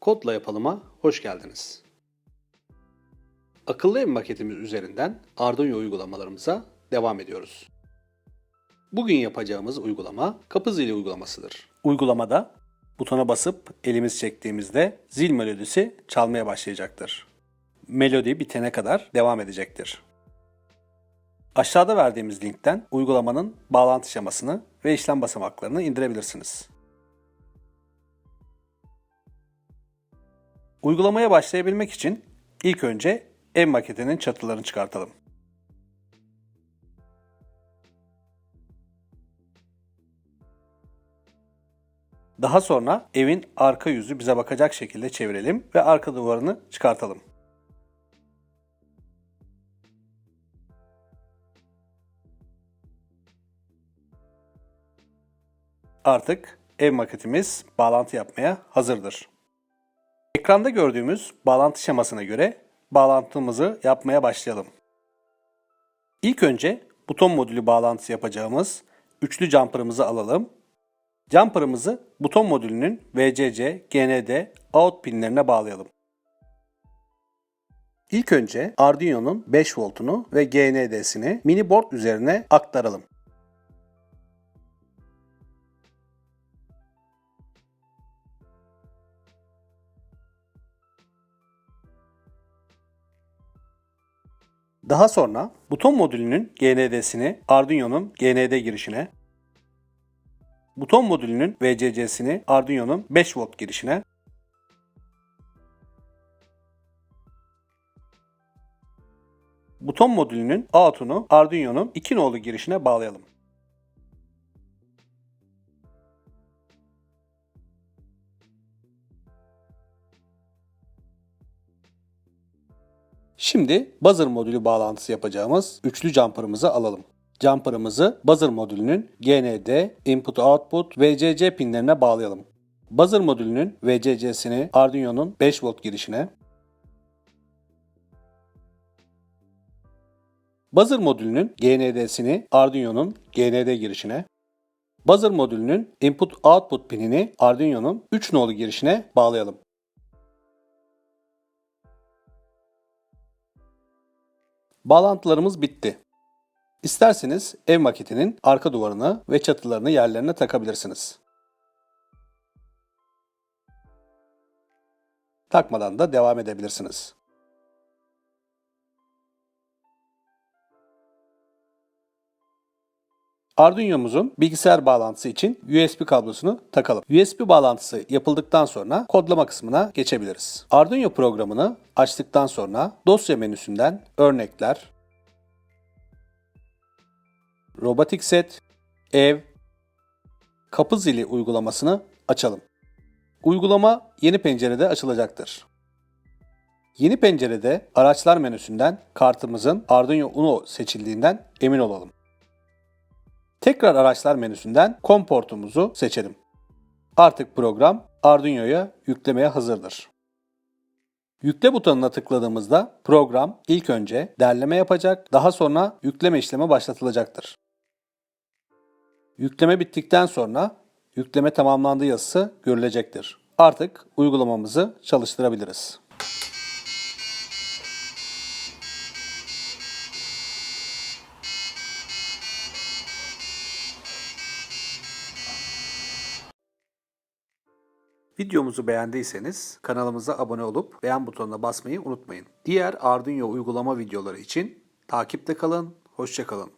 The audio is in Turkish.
Kodla yapalıma hoş geldiniz. Akıllı ev maketimiz üzerinden Arduino uygulamalarımıza devam ediyoruz. Bugün yapacağımız uygulama kapı zili uygulamasıdır. Uygulamada butona basıp elimiz çektiğimizde zil melodisi çalmaya başlayacaktır. Melodi bitene kadar devam edecektir. Aşağıda verdiğimiz linkten uygulamanın bağlantı şemasını ve işlem basamaklarını indirebilirsiniz. Uygulamaya başlayabilmek için ilk önce ev maketinin çatılarını çıkartalım. Daha sonra evin arka yüzü bize bakacak şekilde çevirelim ve arka duvarını çıkartalım. Artık ev maketimiz bağlantı yapmaya hazırdır. Ekranda gördüğümüz bağlantı şemasına göre bağlantımızı yapmaya başlayalım. İlk önce buton modülü bağlantısı yapacağımız üçlü jumper'ımızı alalım. Jumper'ımızı buton modülünün VCC, GND, out pinlerine bağlayalım. İlk önce Arduino'nun 5 voltunu ve GND'sini mini board üzerine aktaralım. Daha sonra buton modülünün GND'sini Arduino'nun GND girişine, buton modülünün VCC'sini Arduino'nun 5 volt girişine, buton modülünün out'unu Arduino'nun 2 nolu girişine bağlayalım. Şimdi buzzer modülü bağlantısı yapacağımız üçlü jumper'ımızı alalım. Jumper'ımızı buzzer modülünün GND, input output, VCC pinlerine bağlayalım. Buzzer modülünün VCC'sini Arduino'nun 5 volt girişine, Buzzer modülünün GND'sini Arduino'nun GND girişine, Buzzer modülünün input output pinini Arduino'nun 3 nolu girişine bağlayalım. Bağlantılarımız bitti. İsterseniz ev maketinin arka duvarını ve çatılarını yerlerine takabilirsiniz. Takmadan da devam edebilirsiniz. Arduino'muzun bilgisayar bağlantısı için USB kablosunu takalım. USB bağlantısı yapıldıktan sonra kodlama kısmına geçebiliriz. Arduino programını açtıktan sonra dosya menüsünden örnekler, robotik set, ev, kapı zili uygulamasını açalım. Uygulama yeni pencerede açılacaktır. Yeni pencerede araçlar menüsünden kartımızın Arduino Uno seçildiğinden emin olalım. Tekrar araçlar menüsünden COM portumuzu seçelim. Artık program Arduino'ya yüklemeye hazırdır. Yükle butonuna tıkladığımızda program ilk önce derleme yapacak, daha sonra yükleme işlemi başlatılacaktır. Yükleme bittikten sonra yükleme tamamlandı yazısı görülecektir. Artık uygulamamızı çalıştırabiliriz. Videomuzu beğendiyseniz kanalımıza abone olup beğen butonuna basmayı unutmayın. Diğer Arduino uygulama videoları için takipte kalın, hoşçakalın.